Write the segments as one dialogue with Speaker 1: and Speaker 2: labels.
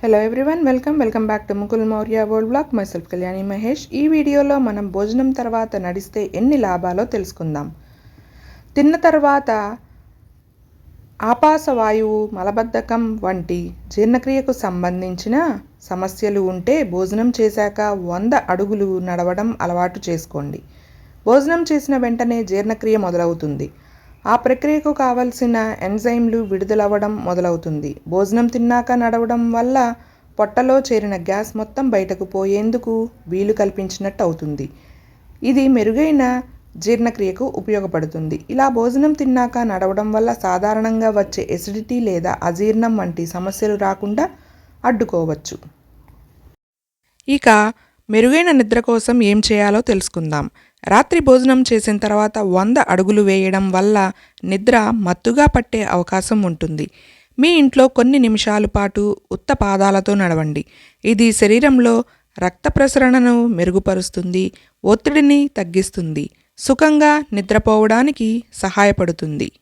Speaker 1: Hello everyone welcome welcome back to Mukul Maurya world blog myself Kalyani Mahesh ఈ వీడియోలో మనం భోజనం తర్వాత నడిస్తే ఎన్ని లాభాలో తెలుసుకుందాం. తిన్న తర్వాత ఆపాస వాయువు మలబద్ధకం వంటి జీర్ణక్రియకు సంబంధించిన సమస్యలు ఉంటే భోజనం చేశాక వంద అడుగులు నడవడం అలవాటు చేసుకోండి. భోజనం చేసిన వెంటనే జీర్ణక్రియ మొదలవుతుంది. ఆ ప్రక్రియకు కావలసిన ఎంజైమ్లు విడుదలవ్వడం మొదలవుతుంది. భోజనం తిన్నాక నడవడం వల్ల పొట్టలో చేరిన గ్యాస్ మొత్తం బయటకు పోయేందుకు వీలు కల్పించినట్టు అవుతుంది ఇది మెరుగైన జీర్ణక్రియకు ఉపయోగపడుతుంది. ఇలా భోజనం తిన్నాక నడవడం వల్ల సాధారణంగా వచ్చే ఎసిడిటీ లేదా అజీర్ణం వంటి సమస్యలు రాకుండా అడ్డుకోవచ్చు. ఇక మెరుగైన నిద్ర కోసం ఏం చేయాలో తెలుసుకుందాం. రాత్రి భోజనం చేసిన తర్వాత వంద అడుగులు వేయడం వల్ల నిద్ర మత్తుగా పట్టే అవకాశం ఉంటుంది. మీ ఇంట్లో కొన్ని నిమిషాల పాటు ఉత్త పాదాలతో నడవండి. ఇది శరీరంలో రక్త ప్రసరణను మెరుగుపరుస్తుంది ఒత్తిడిని తగ్గిస్తుంది సుఖంగా నిద్రపోవడానికి సహాయపడుతుంది.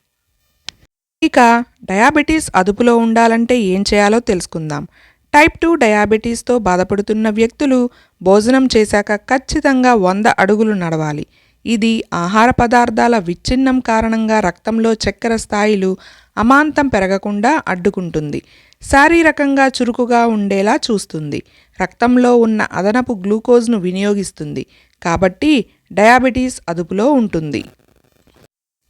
Speaker 1: ఇక డయాబెటీస్ అదుపులో ఉండాలంటే ఏం చేయాలో తెలుసుకుందాం. టైప్ టూ డయాబెటీస్తో బాధపడుతున్న వ్యక్తులు భోజనం చేశాక ఖచ్చితంగా వంద అడుగులు నడవాలి. ఇది ఆహార పదార్థాల విచ్ఛిన్నం కారణంగా రక్తంలో చక్కెర స్థాయిలు అమాంతం పెరగకుండా అడ్డుకుంటుంది. శారీరకంగా చురుకుగా ఉండేలా చూస్తుంది. రక్తంలో ఉన్న అదనపు గ్లూకోజ్ను వినియోగిస్తుంది. కాబట్టి డయాబెటీస్ అదుపులో ఉంటుంది.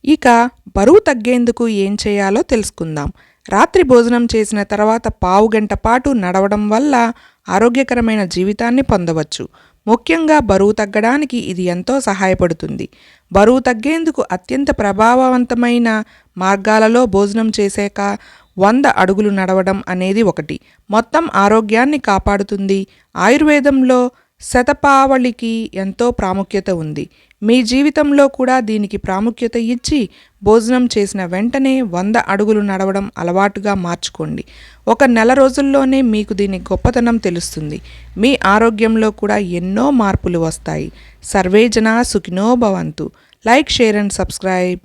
Speaker 1: ఇక బరువు తగ్గేందుకు ఏం చేయాలో తెలుసుకుందాం. రాత్రి భోజనం చేసిన తర్వాత పావు గంట పాటు నడవడం వల్ల ఆరోగ్యకరమైన జీవితాన్ని పొందవచ్చు. ముఖ్యంగా బరువు తగ్గడానికి ఇది ఎంతో సహాయపడుతుంది. బరువు తగ్గేందుకు అత్యంత ప్రభావవంతమైన మార్గాలలో భోజనం చేసాక వంద అడుగులు నడవడం అనేది ఒకటి. మొత్తం ఆరోగ్యాన్ని కాపాడుతుంది. ఆయుర్వేదంలో శతపావళికి ఎంతో ప్రాముఖ్యత ఉంది. మీ జీవితంలో కూడా దీనికి ప్రాముఖ్యత ఇచ్చి భోజనం చేసిన వెంటనే వంద అడుగులు నడవడం అలవాటుగా మార్చుకోండి. ఒక నెల రోజుల్లోనే మీకు దీని గొప్పతనం తెలుస్తుంది. మీ ఆరోగ్యంలో కూడా ఎన్నో మార్పులు వస్తాయి. సర్వేజన సుఖినో భవంతు. Like share and subscribe.